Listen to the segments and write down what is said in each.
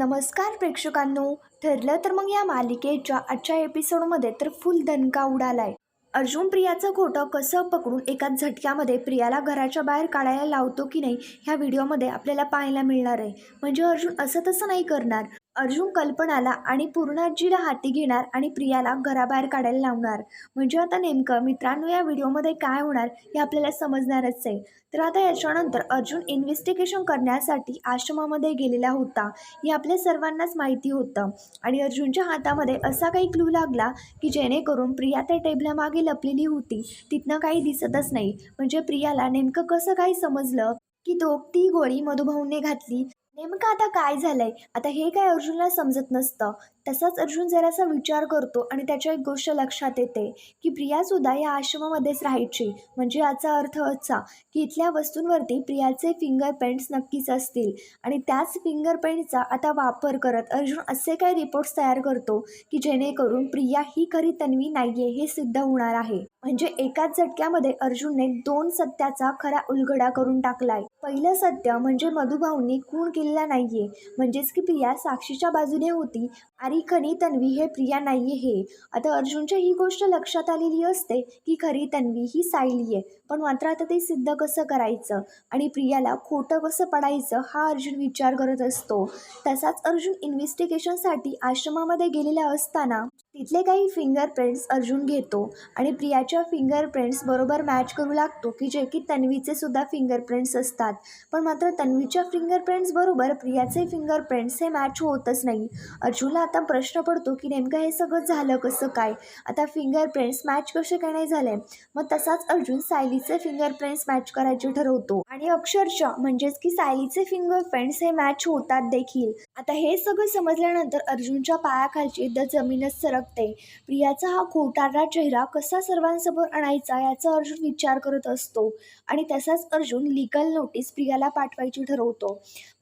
नमस्कार प्रेक्षकांनो. ठरलं तर मग या मालिकेच्या आजच्या एपिसोडमध्ये तर फुल दणका उडालाय. अर्जुन प्रियाचं खोटं कसं पकडून एकाच झटक्यामध्ये प्रियाला घराच्या बाहेर काढायला लावतो की नाही ह्या व्हिडिओमध्ये आपल्याला पाहायला मिळणार आहे. म्हणजे अर्जुन असं तसं नाही करणार. अर्जुन कल्पनाला आणि पूर्णाजीला हाती घेणार आणि प्रियाला घराबाहेर काढायला लावणार. म्हणजे आता नेमकं मित्रांनो या व्हिडिओमध्ये काय होणार हे आपल्याला समजणारच आहे. तर आता याच्यानंतर अर्जुन इन्व्हेस्टिगेशन करण्यासाठी आश्रमामध्ये गेलेला होता. हे आपल्या सर्वांनाच माहिती होतं. आणि अर्जुनच्या हातामध्ये असा काही क्लू लागला की जेणेकरून प्रिया त्या टेबलामागे लपलेली होती. तिथनं काही दिसतच नाही. म्हणजे प्रियाला नेमकं कसं काही समजलं की तो ती गोळी मधुभाऊने घातली? नेमकं आता काय झालंय? आता हे काय अर्जुनला समजत नसतं. तसाच अर्जुन जरासा विचार करतो आणि त्याच्या एक गोष्ट लक्षात येते की प्रियासुद्धा या आश्रमामध्येच राहायची. म्हणजे याचा अर्थ असा की इथल्या वस्तूंवरती प्रियाचे फिंगरप्रिंट्स नक्कीच असतील. आणि त्याच फिंगरप्रिंटचा आता वापर करत अर्जुन असे काही रिपोर्ट्स तयार करतो की जेणेकरून प्रिया ही खरी तन्वी नाहीये हे सिद्ध होणार आहे. म्हणजे एकाच झटक्यामध्ये अर्जुनने दोन सत्याचा खरा उलगडा करून टाकलाय. पहिलं सत्य म्हणजे मधुभाऊंनी खून केलेला नाहीये. म्हणजेच की प्रिया साक्षीच्या बाजूने होती. आणि खरी तन्वी हे प्रिया नाहीये हे. आता अर्जुनच्या ही गोष्ट लक्षात आलेली असते की खरी तन्वी ही सायली आहे पण मात्र आता ते सिद्ध कसं करायचं? आणि प्रियाला खोटं कसं पडायचं हा अर्जुन विचार करत असतो. तसाच अर्जुन इन्व्हेस्टिगेशनसाठी आश्रमामध्ये गेलेला असताना तिथले काही फिंगरप्रिंट्स अर्जुन घेतो आणि प्रियाच्या फिंगरप्रिंट्स बरोबर मॅच करू लागतो की जे की तन्वीचे सुद्धा फिंगरप्रिंट्स असतात. पण मात्र तन्वीच्या फिंगरप्रिंट्स बरोबर प्रियाचे फिंगरप्रिंट्स हे मॅच होतच नाही. अर्जुनला आता प्रश्न पडतो की नेमकं हे सगळं झालं कसं काय? आता फिंगरप्रिंट्स मॅच कसे काय नाही झाले? मग तसाच अर्जुन सायलीचे फिंगरप्रिंट्स मॅच करायचे ठरवतो. आणि अक्षरशः म्हणजेच की सायलीचे फिंगरप्रिंट्स हे मॅच होतात देखील. आता हे सगळं समजल्यानंतर अर्जुनच्या पायाखालची द जमीनच सरक वाटते. प्रियाचा हा खोटारडा चेहरा कसा सर्वांसमोर आणायचा याचा अर्जुन विचार करत असतो आणि तसाच अर्जुन लिगल नोटीस प्रियाला पाठवायची ठरवतो.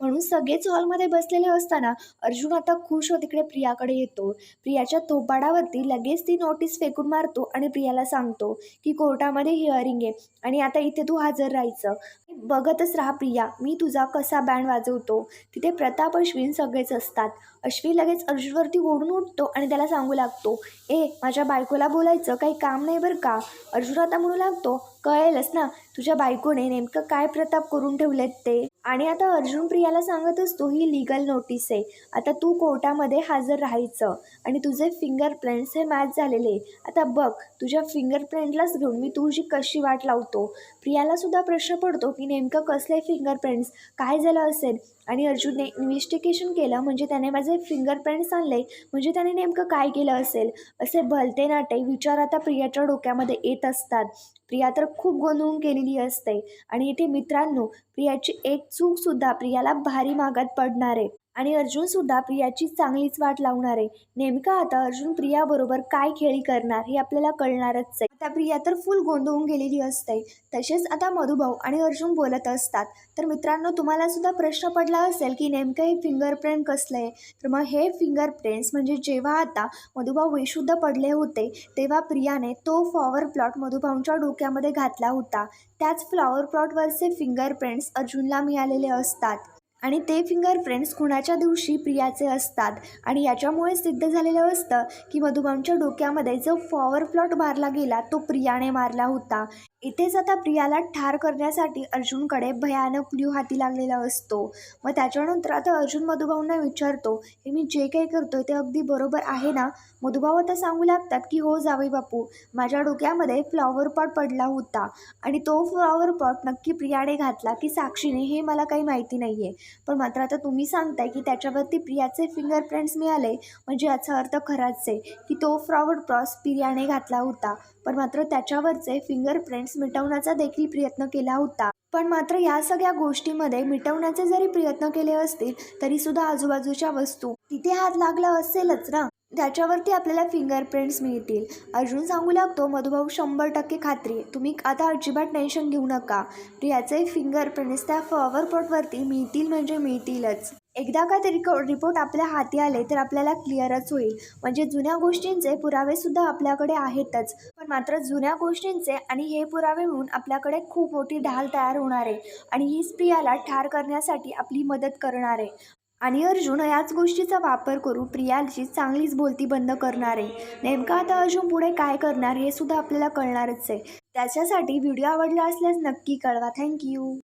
म्हणून सगळेच हॉलमध्ये बसलेले असताना अर्जुन आता खुश होत तिकडे प्रियाकडे येतो. प्रियाच्या थोपाडावरती लगेच ती नोटीस फेकून मारतो आणि प्रियाला सांगतो की कोर्टामध्ये हिअरिंग आहे आणि आता इथे तू हजर राहायचं. बघतच राहा प्रिया मी तुझा कसा बँड वाजवतो? तिथे प्रताप अश्विन सगळेच असतात. अश्विन लगेच अर्जुनवरती ओढून उठतो आणि त्याला सांगू लागतो ए माझ्या बायकोला बोलायचं काही काम नाही बरं का. अर्जुन आता म्हणू लागतो कळेलच ना तुझ्या बायकोने नेमकं काय प्रताप करून ठेवलेत ते? आणि आता अर्जुन प्रियाला सांगत असतो ही लिगल नोटीस आहे. आता तू कोर्टामध्ये हजर राहायचं आणि तुझे फिंगरप्रिंट्स हे मॅच झालेले आता बघ तुझ्या फिंगरप्रिंटलाच घेऊन मी तुझी कशी वाट लावतो? प्रियालासुद्धा प्रश्न पडतो की नेमकं कसले फिंगरप्रिंट्स काय झालं असेल? आणि अर्जुनने इन्व्हेस्टिगेशन केलं म्हणजे त्याने माझे फिंगरप्रिंट्स आणले म्हणजे त्याने नेमकं काय केलं असेल? असे भलते नाटे विचार आता प्रियाच्या डोक्यामध्ये येत असतात. प्रिया तर खूप गोंधळून केलेली असते. आणि इथे मित्रांनो प्रियाची एक चूकसुद्धा प्रियाला भारी मागात पडणार आहे. आणि अर्जुनसुद्धा प्रियाची चांगलीच वाट लावणार. आहे नेमका आता अर्जुन प्रियाबरोबर काय खेळी करणार हे आपल्याला कळणारच आहे. आता प्रिया तर फुल गोंधळून गेलेली असते. तसेच आता मधुभाऊ आणि अर्जुन बोलत असतात. तर मित्रांनो तुम्हाला सुद्धा प्रश्न पडला असेल की नेमकं हे फिंगरप्रिंट कसलं आहे? तर मग हे फिंगरप्रिंट्स म्हणजे जेव्हा आता मधुभाऊ बेशुद्ध पडले होते तेव्हा प्रियाने तो फ्लॉवर प्लॉट मधुभाऊंच्या डोक्यामध्ये घातला होता. त्याच फ्लॉवर प्लॉटवरचे फिंगरप्रिंट्स अर्जुनला मिळालेले असतात. आणि ते फिंगरप्रिंट्स खुणाच्या दिवशी प्रियाचे असतात. आणि याच्यामुळे सिद्ध झालेलं असतं की मधुबांच्या डोक्यामध्ये जो पॉवर प्लॉट मारला गेला तो प्रियाने मारला होता. इथेच आता प्रियाला ठार करण्यासाठी अर्जुनकडे भयानक व्ह्यू हाती लागलेला असतो. मग त्याच्यानंतर आता अर्जुन मधुभाऊंना विचारतो हे मी जे काही करतोय ते अगदी बरोबर आहे ना? मधुभाऊ आता सांगू लागतात की हो जावे बापू माझ्या डोक्यामध्ये फ्लॉवर पॉट पडला होता आणि तो फ्लॉवर पॉट नक्की प्रियाने घातला की साक्षीने हे मला काही माहिती नाही आहे पण मात्र आता तुम्ही सांगताय की त्याच्यावरती प्रियाचे फिंगरप्रिंट्स मिळाले. म्हणजे याचा अर्थ खराच आहे की तो फ्लॉवर प्रॉस प्रियाने घातला होता. पण मात्र त्याच्यावरचे फिंगरप्रिंट्स मिटवण्याचा देखील प्रयत्न केला होता. पण मात्र या सगळ्या गोष्टीमध्ये मिटवण्याचे जरी प्रयत्न केले असतील तरीसुद्धा आजूबाजूच्या वस्तू तिथे हात लागला असेलच ना? त्याच्यावरती आपल्याला फिंगरप्रिंट्स मिळतील. अर्जुन सांगू लागतो मधुभाऊ शंभर टक्के खात्री. तुम्ही आता अजिबात टेन्शन घेऊ नका. प्रियाचे फिंगरप्रिंट्स त्या फ्लॉवर पॉटवरती मिळतील म्हणजे मिळतीलच. एकदा का ते रिको रिपोर्ट आपल्या हाती आले तर आपल्याला क्लिअरच होईल. म्हणजे जुन्या गोष्टींचे पुरावेसुद्धा आपल्याकडे आहेतच. पण मात्र जुन्या गोष्टींचे आणि हे पुरावे मिळून आपल्याकडे खूप मोठी ढाल तयार होणार आहे. आणि ही स्त्रियाला ठार करण्यासाठी आपली मदत करणार आहे. आणि अर्जुन याच गोष्टीचा वापर करून प्रियाची चांगलीच बोलती बंद करणार आहे. नेमकं आता अर्जुन पुढे काय करणार हे सुद्धा आपल्याला कळणारच आहे. त्याच्यासाठी व्हिडिओ आवडला असल्यास नक्की कळवा. थँक्यू